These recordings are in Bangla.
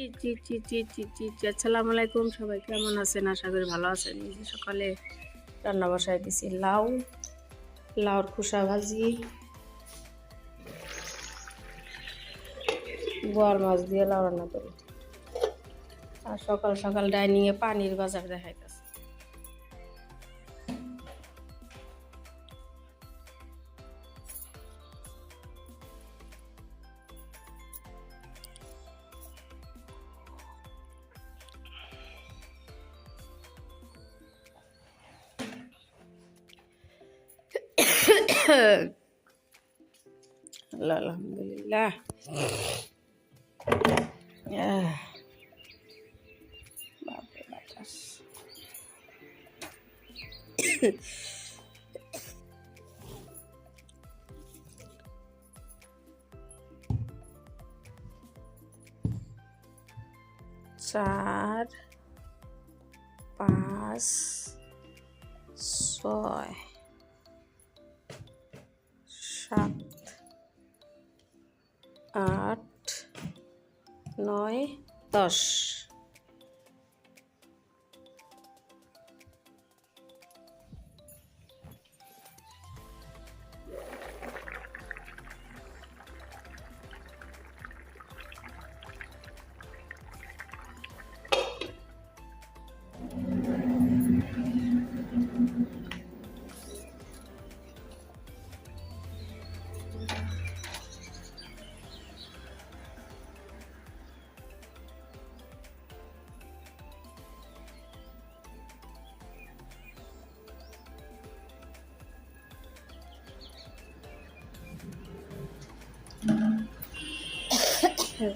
জি জি জি জি জি জি জি। আসসালামু আলাইকুম সবাই, কেমন আছেন? আশা করি ভালো আছেন। সকালে রান্না বসাই দিছি, লাউ, লাউর খোসা ভাজি বোয়ার মাছ দিয়ে লাউ রান্না করি। আর সকাল সকাল ডাইনিংয়ে পানির বাজার দেখাইতে আল্লাহ আলহামদুলিল্লাহ চার পাঁচ ছয় সাত আট নয় দশ। কি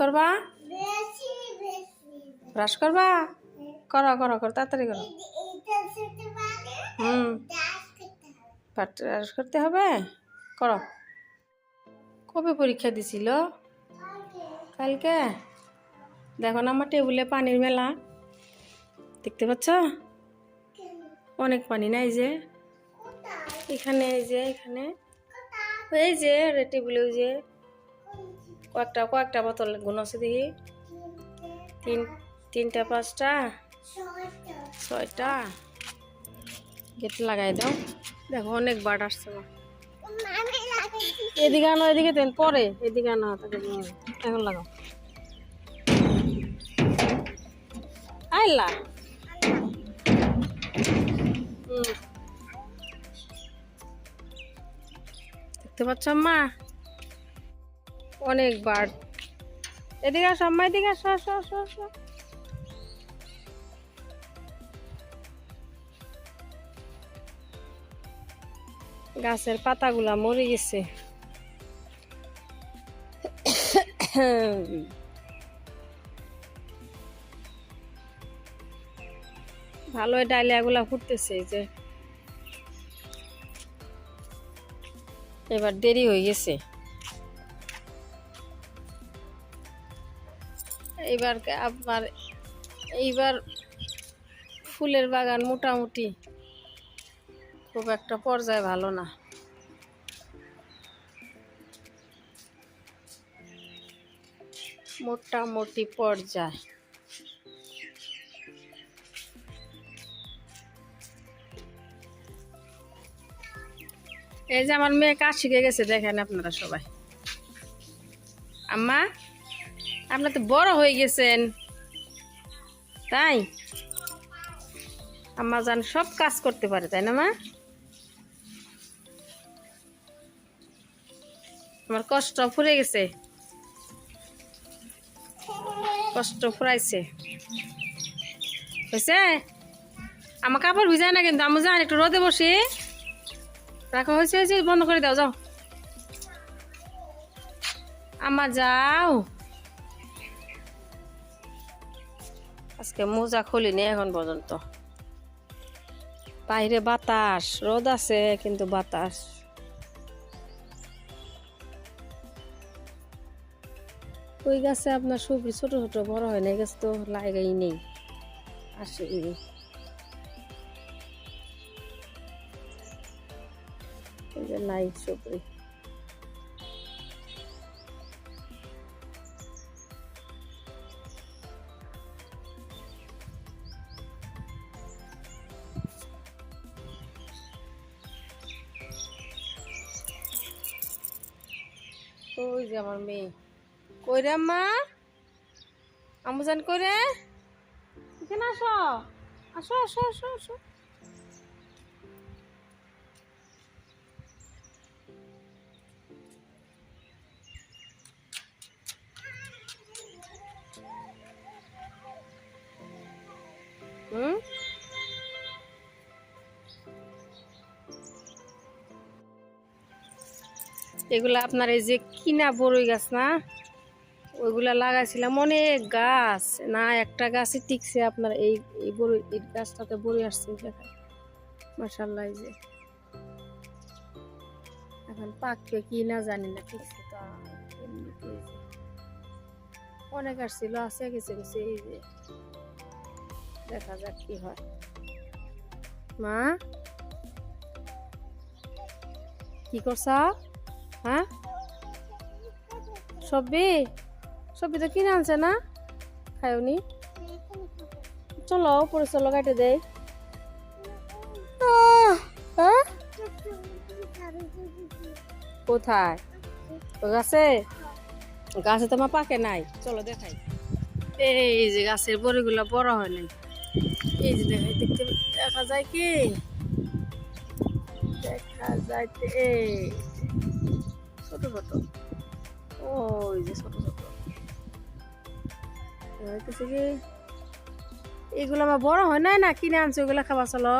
করবা? ব্রাশ করবা? করো করো করো তাড়াতাড়ি করো। হুম। দাস করতে হবে? করো। কবে পরীক্ষা দিছিল? কালকে? দেখো না আমার টেবিলে পানির মেলা। দেখতে পাচ্ছ? অনেক পানি না এই যে? এখানে এই যে, এখানে। এই যে টেবিলে ওই যে। কয়েকটা কয়েকটা বোতল গুণ আছে দেখি। তিন, তিনটা, পাঁচটা? ছয়টা। গেট লাগাই দাও। দেখো অনেক বাট আসছে। এদিকে আনো এদিকে দেন পরে। এদিকে আনো। এখন লাগাও। আইলা দেখতে পাচ্ছ মা অনেক বার্ড এদিকে আসো আম্মা এদিকে আসো আসো আসো আসো। গাছের পাতাগুলা মরে গেছে। ভালো ডালিয়াগুলা ফুটতেছে যে। এবার দেরি হয়ে গেছে। এইবার আপনার এইবার ফুলের বাগান মোটামুটি খুব একটা পর্যায়ে ভালো না। মোটামুটি পর্যায়। এই যে আমার মেয়ে কাজ শিখে গেছে, দেখেন আপনারা সবাই। আম্মা আপনার তো বড় হয়ে গেছেন। তাই? আম্মা যান সব কাজ করতে পারে, তাই না মা? আমার কষ্ট ফুরে গেছে। কষ্ট ফুরাইছে। হয়েছে? আমার কাপড় ভিজায় না কিন্তু, আমি যান একটু রোদে বসি। রাখা, হয়েছে হয়েছে, বন্ধ করে দাও, যাও। আমার যাও। আজকে মোজা খুলিনি এখন পর্যন্ত। বাইরে বাতাস, রোদ আছে, কিন্তু বাতাস। ওই গাছে আপনার সবজি ছোট ছোট, বড় হয় না, এই গাছ তো লাগাই নেই। আসে নাই সবজি ওই যে আমার মেয়ে। কই মা এগুলা আপনার এই যে কিনা বড়ই গাছ না? ওইগুলা লাগাইছিলাম। অনেক গাছ, না একটা গাছই টিকছে আপনার এই এই বড়ই এই গাছটাতে বড়ই আসছে দেখায় মাসাল্লাহ যে। এখন পাকবে কি না জানি না, টিকছে তো। অনেক আসছিল, আছে কিছু কিছু এই যে। দেখা যাক কি হয়। মা? কি করছা? হ্যাঁ? সবজি সবজি তো কিনে আনছে না? খায়নি? চলো উপরে চলো কাটে দেয় কোথায়? গাছে? গাছে তো আমার পাকে নাই। চলো, দেখাই। এই যে গাছের বড়িগুলো বড় হয় নাই। এই যে দেখাই, দেখতে, দেখা যায় কি? দেখা যায় এই ছোট ছোট। ওই যে ছোট ছোট। হইতেছে কি এগুলো আমার বড় হয় নাই না কিনে আনছে ওগুলা খাবা চলো।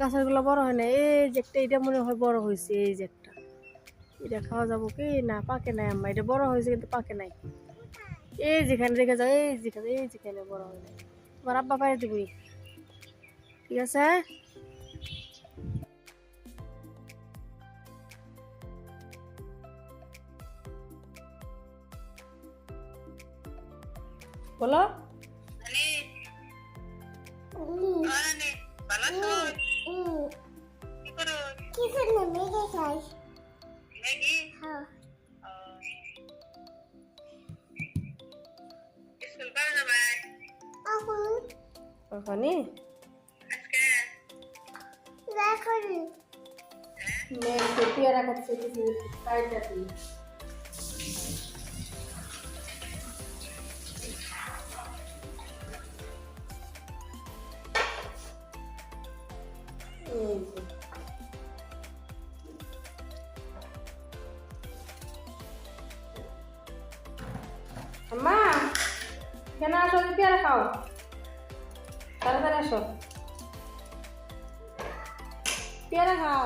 গাছের গুলো বড় হয় না এই যে একটা এটা মনে হয় বড় হয়েছে এই যে একটা এটা খাওয়া যাবো কি না পাকে নাই আম্মা এটা বড় হয়েছে কিন্তু পাকে নাই। এই যেখানে দেখে যাও এই যেখানে এই যেখানে বড় হয় নাই। তোমার আব্বা পায়ে দিবি। ঠিক আছে? বলো হ্যাঁ ওখানে এখন পেয়ারা খাচ্ছে কিছু কাইটা কেন আসো যে পেয়ারা খাও। তাড়াতাড়ি আসো। পেয়ারা খাও।